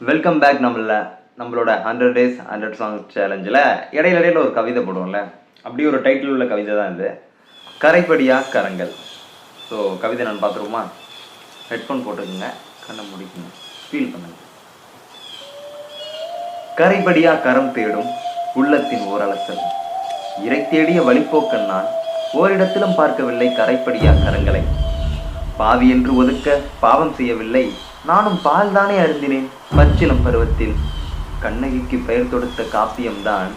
Welcome back நம்மள நம்மளோட hundred days hundred song சேலஞ்சில் இடையில இடையில ஒரு கவிதை போடுவோம்ல. அப்படி ஒரு டைட்டில் உள்ள கவிதை தான் இது. கரைப்படியா கரங்கள். ஸோ கவிதை நான் பார்த்துருமா ஹெட்ஃபோன் போட்டுக்கோங்க. கண்ணை முடிக்குங்க. ஃபீல் பண்ணுங்க. கரைபடியா கரம் தேடும் உள்ளத்தின் ஓரலசல். இறை தேடிய வழிப்போக்கன் நான். ஓரிடத்திலும் பார்க்கவில்லை கரைப்படியா கரங்களை. பாவி என்று ஒதுக்க பாவம் செய்யவில்லை. நானும் பால் தானே அருந்தினேன் பச்சிலம் பருவத்தில். கண்ணகிக்கு பெயர் தொடுத்த காப்பியம்தான்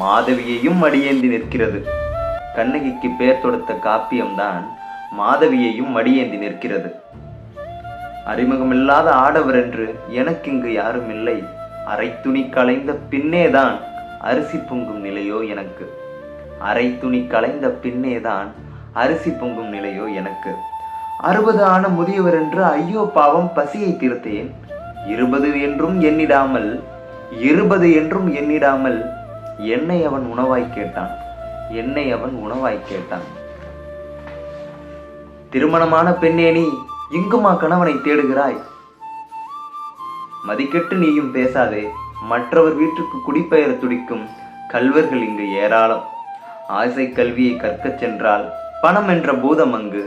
மாதவியையும் மடியேந்தி நிற்கிறது. கண்ணகிக்கு பெயர் தொடுத்த காப்பியம்தான் மாதவியையும் மடியேந்தி நிற்கிறது. அறிமுகமில்லாத ஆடவர் என்று எனக்கிங்கு யாரும் இல்லை அரை துணி களைந்த பின்னேதான் அரிசி பொங்கும் நிலையோ எனக்கு. அரை துணி களைந்த பின்னேதான் அரிசி பொங்கும் நிலையோ எனக்கு. அறுபது ஆன முதியவர் என்று ஐயோ பாவம் பசியை தீர்த்தேன். இருபது என்றும் எண்ணிடாமல் இருபது என்றும் எண்ணிடாமல் என்னை அவன் உணவாய் கேட்டான். என்னை அவன் உணவாய் கேட்டான். திருமணமான பெண்ணே நீ இங்குமா கணவனை தேடுகிறாய்? மதிக்கெட்டு நீயும் பேசாதே மற்றவர் வீட்டுக்கு குடிபெயர துடிக்கும் கல்வர்கள் இங்கு ஏராளம். ஆசை கல்வியை கற்கச் சென்றால் பணம் என்ற பூதம் அங்கு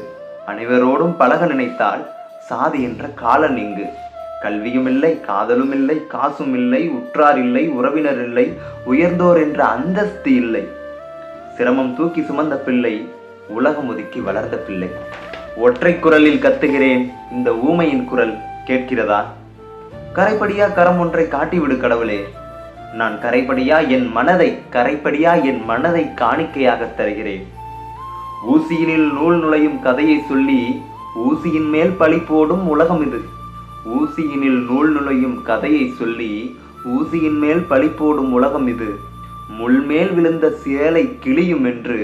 அனைவரோடும் பழக நினைத்தால் சாதி என்ற காலன் இங்கு. கல்வியும் இல்லை காதலும் இல்லை காசும் இல்லை உற்றார் இல்லை உறவினர் இல்லை உயர்ந்தோர் என்ற அந்தஸ்து இல்லை. சிரமம் தூக்கி சுமந்த பிள்ளை உலகம் ஒதுக்கி வளர்ந்த பிள்ளை. ஒற்றை குரலில் கத்துகிறேன் இந்த ஊமையின் குரல் கேட்கிறதா? கரைப்படியா கரம் ஒன்றை காட்டிவிடு கடவுளே. நான் கரைப்படியா என் மனதை கரைப்படியா என் மனதை காணிக்கையாக தருகிறேன். ஊசியினில் நூல் நுழையும் கதையை சொல்லி ஊசியின் மேல் பழி போடும் உலகம் இது. ஊசியினில் நூல் நுழையும் கதையை சொல்லி ஊசியின் மேல் பழி போடும் உலகம் இது. முள்மேல் விழுந்த சேலை கிளியும் என்று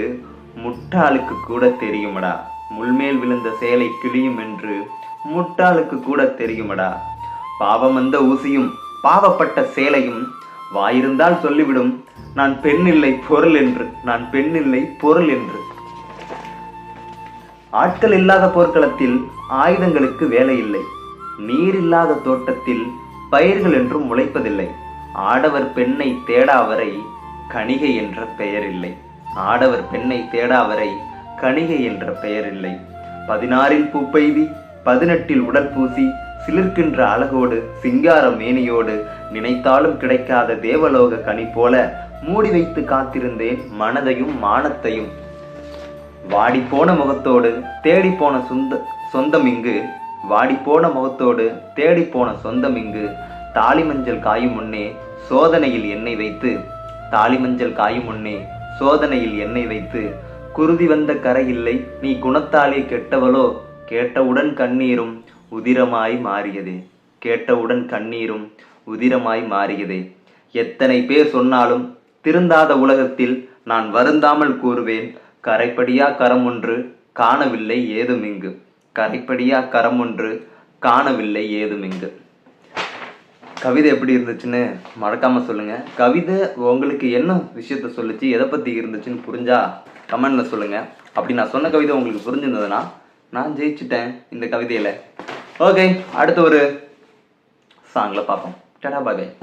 முட்டாளுக்கு கூட தெரியுமடா. முள்மேல் விழுந்த சேலை கிளியும் என்று முட்டாளுக்கு கூட தெரியுமடா. பாவம் வந்த ஊசியும் பாவப்பட்ட சேலையும் வாயிருந்தால் சொல்லிவிடும். நான் பெண் இல்லை பொருள் என்று நான் பெண் இல்லை பொருள் என்று. ஆட்கள் இல்லாத போர்க்களத்தில் ஆயுதங்களுக்கு வேலை இல்லை நீர் இல்லாத தோட்டத்தில் பயிர்கள் என்றும் முளைப்பதில்லை. ஆடவர் பெண்ணை தேடாவரை கணிகை என்ற பெயர் இல்லை ஆடவர் பெண்ணை தேடாவரை கணிகை என்ற பெயர் இல்லை பதினாறில் பூப்பெய்தி பதினெட்டில் உடல் பூசி சிலிர்க்கின்ற அழகோடு சிங்கார மேனியோடு நினைத்தாலும் கிடைக்காத தேவலோக கனி போல மூடி வைத்து காத்திருந்தேன் மனதையும் மானத்தையும். வாடிப்போன முகத்தோடு தேடிப்போன சொந்த சொந்தம் இங்கு. வாடிப்போன முகத்தோடு தேடிப்போன சொந்தம் இங்கு. தாலி மஞ்சள் காயும் முன்னே சோதனையில் எண்ணெய் வைத்து. தாலி மஞ்சள் காயும் முன்னே சோதனையில் எண்ணெய் வைத்து. குருதி வந்த கரை இல்லை நீ குணத்தாலே கெட்டவளோ? கேட்டவுடன் கண்ணீரும் உதிரமாய் மாறியதே. கேட்டவுடன் கண்ணீரும் உதிரமாய் மாறியதே. எத்தனை பேர் சொன்னாலும் திருந்தாத உலகத்தில் நான் வருந்தாமல் கூறுவேன் கரைப்படியா கரம் ஒன்று காணவில்லை ஏதும் இங்கு கரைப்படியா கரம் ஒன்று காணவில்லை ஏதும் இங்கு கவிதை எப்படி இருந்துச்சுன்னு மறக்காம சொல்லுங்க. கவிதை உங்களுக்கு என்ன விஷயத்த சொல்லுச்சு எதை பத்தி இருந்துச்சுன்னு புரிஞ்சா கமெண்ட்ல சொல்லுங்க. அப்படி நான் சொன்ன கவிதை உங்களுக்கு புரிஞ்சிருந்ததுன்னா நான் ஜெயிச்சிட்டேன் இந்த கவிதையில. ஓகே அடுத்த ஒரு சாங்ல பார்ப்போம். டடா பாய்.